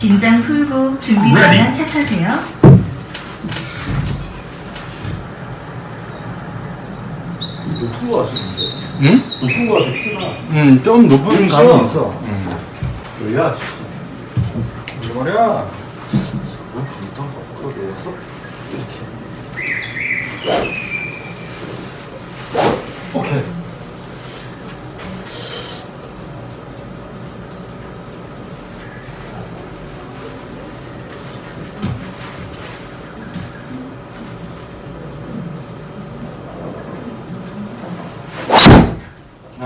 긴장 풀고 준비 되면 차 타세요. 높은 거 같은데? 응? 높은 거 같아, 키가. 응, 좀 높은 그렇죠. 감이 있어. 응. 뭐야, 씨. 뭐 말이야? 너무 좋다. 그러게 했어? 이렇게. 오케이.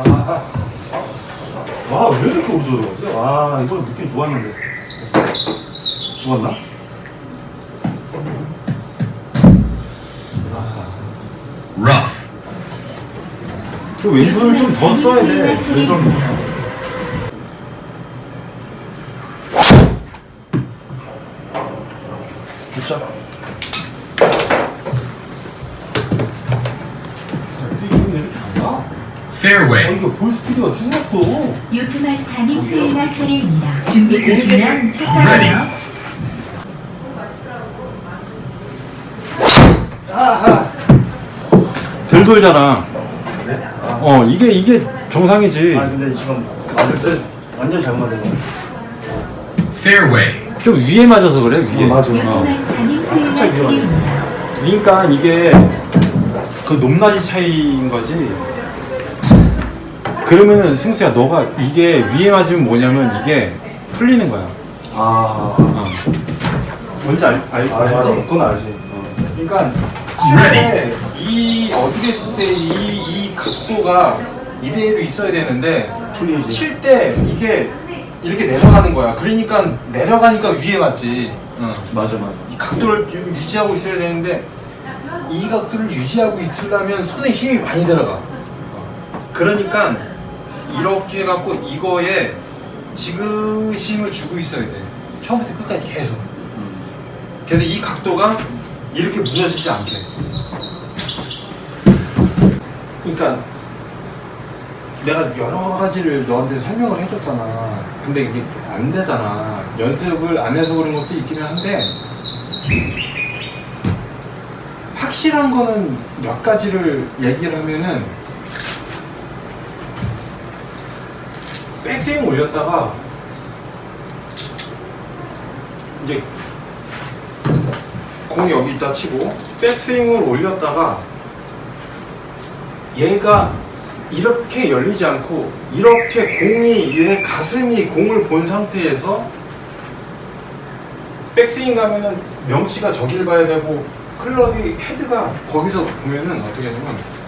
아, 와, 왜 이렇게 우저러지? 와, 이거 느낌 좋았는데. 좋았나? Rough. 저 왼손을 좀 더 써야 돼. 왼손. 굿샷. Fairway. 이거 볼 스피드가 줄었어. 요트마스타님 수행할 차례입니다. 준비 되시면 차 타세요. 덜 돌잖아. 그래? 아, 어, 이게, 이게 정상이지. 아 근데 지금 맞을 때 완전 잘 맞은 거 Fairway. 좀 위에 맞아서 그래, 위에. 어, 맞아. 요트마스타님 수행할 살짝 위험해. 차례입니다. 그러니까 이게 그 높낮이 차이인 거지. 그러면은 승수야, 너가 이게 위에 맞으면 뭐냐면 이게 풀리는 거야. 아, 어. 뭔지 알, 알, 아 맞아. 알지? 그건 알지. 어. 그러니까 칠때 이 어떻게 했을 때 이 이 각도가 이대로 있어야 되는데 풀리지. 칠 때 이게 이렇게 내려가는 거야. 그러니까 내려가니까 위에 맞지. 어. 맞아 맞아. 이 각도를 유- 유지하고 있어야 되는데 이 각도를 유지하고 있으려면 손에 힘이 많이 들어가. 어. 그러니까 이렇게 해갖고 이거에 지그심을 주고 있어야 돼. 처음부터 끝까지 계속. 그래서 이 각도가 이렇게 무너지지 않게. 그러니까 내가 여러 가지를 너한테 설명을 해줬잖아. 근데 이게 안 되잖아. 연습을 안 해서 그런 것도 있기는 한데 확실한 거는 몇 가지를 얘기를 하면은 백스윙 올렸다가 이제 공이 여기 있다 치고 백스윙을 올렸다가 얘가 이렇게 열리지 않고 이렇게 공이 얘 가슴이 공을 본 상태에서 백스윙 가면은 명치가 저길 봐야 되고 클럽이 헤드가 거기서 보면은 어떻게 하냐면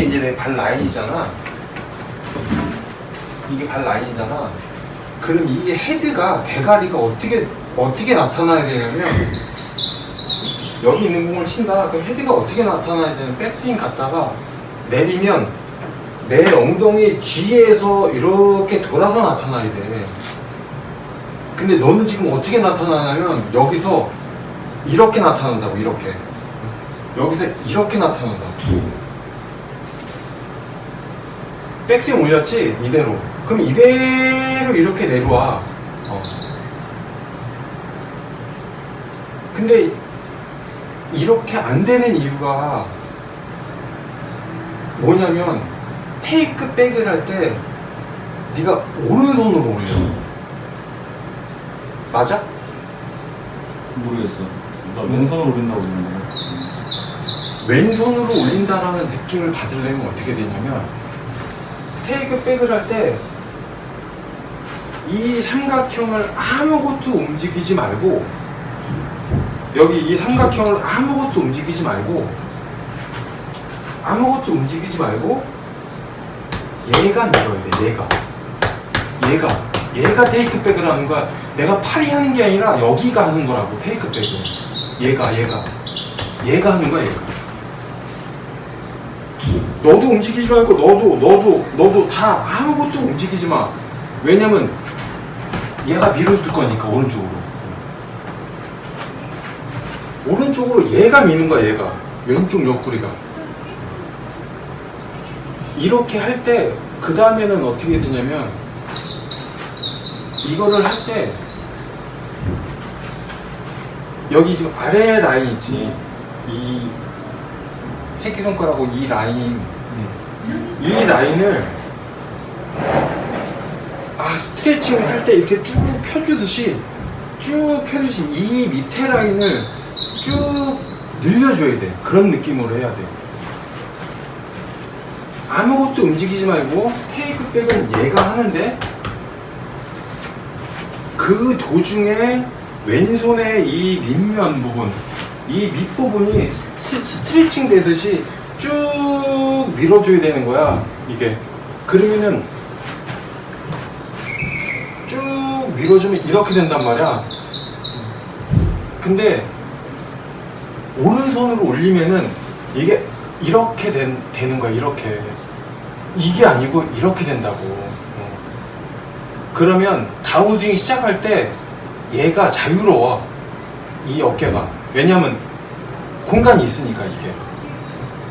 이게 이제 내 발 라인이잖아. 이게 발 라인이잖아. 그럼 이게 헤드가 대가리가 어떻게 어떻게 나타나야 되냐면 여기 있는 공을 친다. 그럼 헤드가 어떻게 나타나야 되냐면 백스윙 갔다가 내리면 내 엉덩이 뒤에서 이렇게 돌아서 나타나야 돼. 근데 너는 지금 어떻게 나타나냐면 여기서 이렇게 나타난다고 이렇게. 여기서 이렇게 나타난다고 백스윙 올렸지 이대로 그럼 이대로 이렇게 내려와 어. 근데 이렇게 안 되는 이유가 뭐냐면 테이크 백을 할 때 네가 오른손으로 올려 맞아? 모르겠어. 나 왼손으로 올린다고 그러는데. 왼손으로 올린다라는 느낌을 받으려면 어떻게 되냐면 테이크 백을 할 때 이 삼각형을 아무것도 움직이지 말고 여기 이 삼각형을 아무것도 움직이지 말고 아무것도 움직이지 말고 얘가 밀어야 돼 얘가. 얘가. 얘가 테이크 백을 하는 거야. 내가 팔이 하는 게 아니라 여기가 하는 거라고 테이크 백은. 얘가 얘가. 얘가 하는 거야 얘가 너도 움직이지 말고 너도 너도 너도 다 아무것도 움직이지 마. 왜냐면 얘가 밀어줄 거니까 오른쪽으로. 오른쪽으로 얘가 미는 거야 얘가 왼쪽 옆구리가. 이렇게 할 때 그 다음에는 어떻게 되냐면 이거를 할 때 여기 지금 아래 라인 있지 이 새끼손가락하고 이 라인. 이 라인을 아 스트레칭을 할 때 이렇게 쭉 펴주듯이 쭉 펴주듯이 이 밑에 라인을 쭉 늘려줘야 돼. 그런 느낌으로 해야 돼. 아무것도 움직이지 말고 테이크백은 얘가 하는데 그 도중에 왼손의 이 밑면 부분 이 밑부분이 스- 스트레칭 되듯이 쭉 밀어줘야 되는 거야 이게. 그러면은 쭉 밀어주면 이렇게 된단 말이야. 근데 오른손으로 올리면은 이게 이렇게 된, 되는 거야 이렇게. 이게 아니고 이렇게 된다고. 어. 그러면 다운스윙 시작할 때 얘가 자유로워 이 어깨가. 왜냐면 공간이 있으니까 이게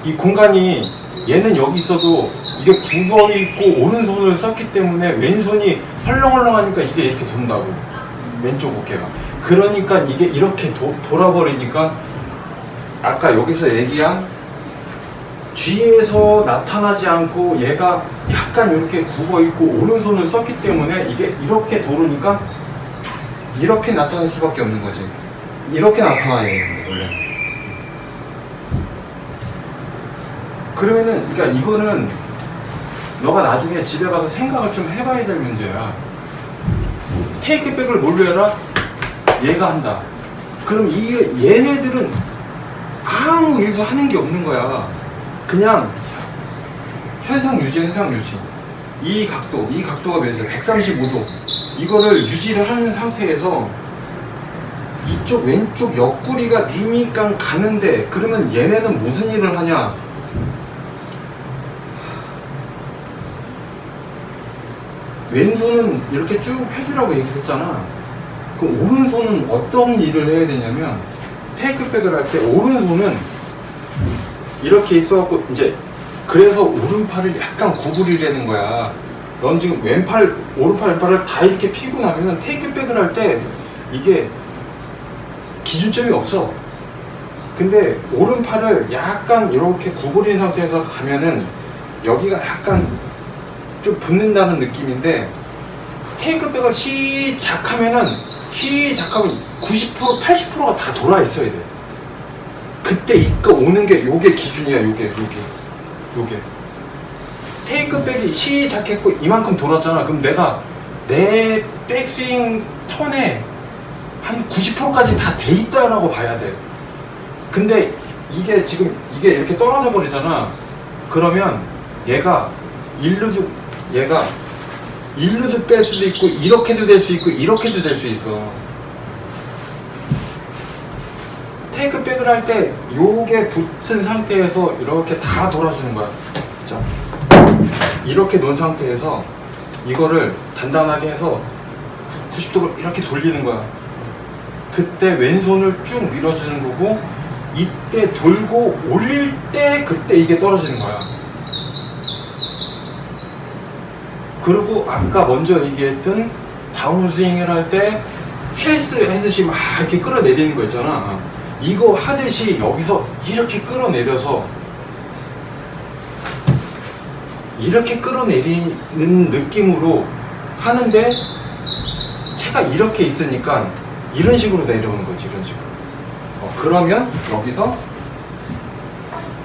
이 공간이 얘는 여기 있어도 이게 굽어 있고 오른손을 썼기 때문에 왼손이 헐렁헐렁하니까 이게 이렇게 돈다고 왼쪽 어깨가 그러니까 이게 이렇게 도- 돌아버리니까 아까 여기서 얘기한 뒤에서 나타나지 않고 얘가 약간 이렇게 굽어 있고 오른손을 썼기 때문에 이게 이렇게 도르니까 이렇게 나타날 수밖에 없는 거지. 이렇게 나타나야 되는데 원래. 그러면은 그러니까 이거는 너가 나중에 집에 가서 생각을 좀 해봐야 될 문제야. 테이크백을 뭘로 해라? 얘가 한다. 그럼 이 얘네들은 아무 일도 하는 게 없는 거야. 그냥 현상 유지, 현상 유지. 이 각도, 이 각도가 몇이야? 135도. 이거를 유지를 하는 상태에서 이쪽 왼쪽 옆구리가 미니까 가는데 그러면 얘네는 무슨 일을 하냐? 왼손은 이렇게 쭉 펴주라고 얘기했잖아. 그럼 오른손은 어떤 일을 해야 되냐면 테이크백을 할 때 오른손은 이렇게 있어갖고 이제 그래서 오른팔을 약간 구부리려는 거야. 넌 지금 왼팔, 오른팔, 왼팔을 다 이렇게 피고 나면은 테이크백을 할 때 이게 기준점이 없어. 근데 오른팔을 약간 이렇게 구부린 상태에서 가면은 여기가 약간 좀 붙는다는 느낌인데 테이크백을 시작하면은 시작하면 90% 80%가 다 돌아 있어야 돼. 그때 이거 오는 게 요게 기준이야 요게 요게 요게. 테이크백이 시작했고 이만큼 돌았잖아. 그럼 내가 내 백스윙 턴에 한 90%까지 다돼 있다라고 봐야 돼. 근데 이게 지금 이게 이렇게 떨어져 버리잖아. 그러면 얘가 일루도 얘가 일루도 뺄 수도 있고 이렇게도 될 수 있고 이렇게도 될 수 있어 테이크백을 할 때 요게 붙은 상태에서 이렇게 다 돌아주는 거야. 자, 이렇게 놓은 상태에서 이거를 단단하게 해서 90도로 이렇게 돌리는 거야. 그때 왼손을 쭉 밀어주는 거고 이때 돌고 올릴 때 그때 이게 떨어지는 거야. 그리고 아까 먼저 얘기했던 다운스윙을 할 때 헬스 하듯이 막 이렇게 끌어내리는 거 있잖아. 이거 하듯이 여기서 이렇게 끌어내려서 이렇게 끌어내리는 느낌으로 하는데 채가 이렇게 있으니까 이런 식으로 내려오는 거지 이런 식으로 어, 그러면 여기서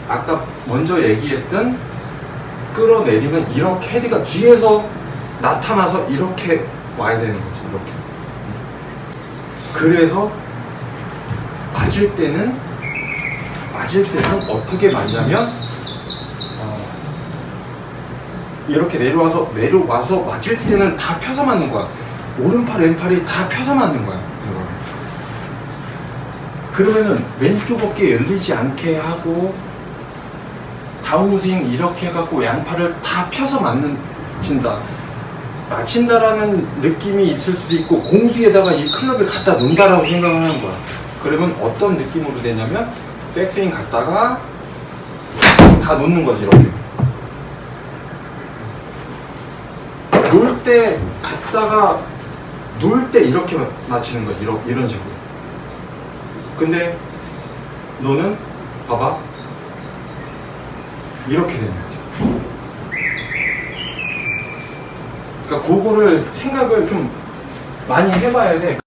아까 먼저 얘기했던 끌어내리면 이렇게 헤드가 뒤에서 나타나서 이렇게 와야 되는 거지 이렇게 그래서 맞을 때는 맞을 때는 어떻게 맞냐면 어, 이렇게 내려와서 내려와서 맞을 때는 다 펴서 맞는 거야 오른팔 왼팔이 다 펴서 맞는 거야. 그러면은 왼쪽 어깨 열리지 않게 하고 다운스윙 이렇게 해갖고 양팔을 다 펴서 맞는 친다. 맞힌다라는 느낌이 있을 수도 있고 공 뒤에다가 이 클럽을 갖다 놓는다라고 생각을 하는 거야. 그러면 어떤 느낌으로 되냐면 백스윙 갔다가 다 놓는 거지 이렇게. 놀 때 갔다가 놀 때 이렇게 맞히는 거야 이런 식으로. 근데 너는 봐봐 이렇게 되는 거지. 그러니까 그거를 생각을 좀 많이 해봐야 돼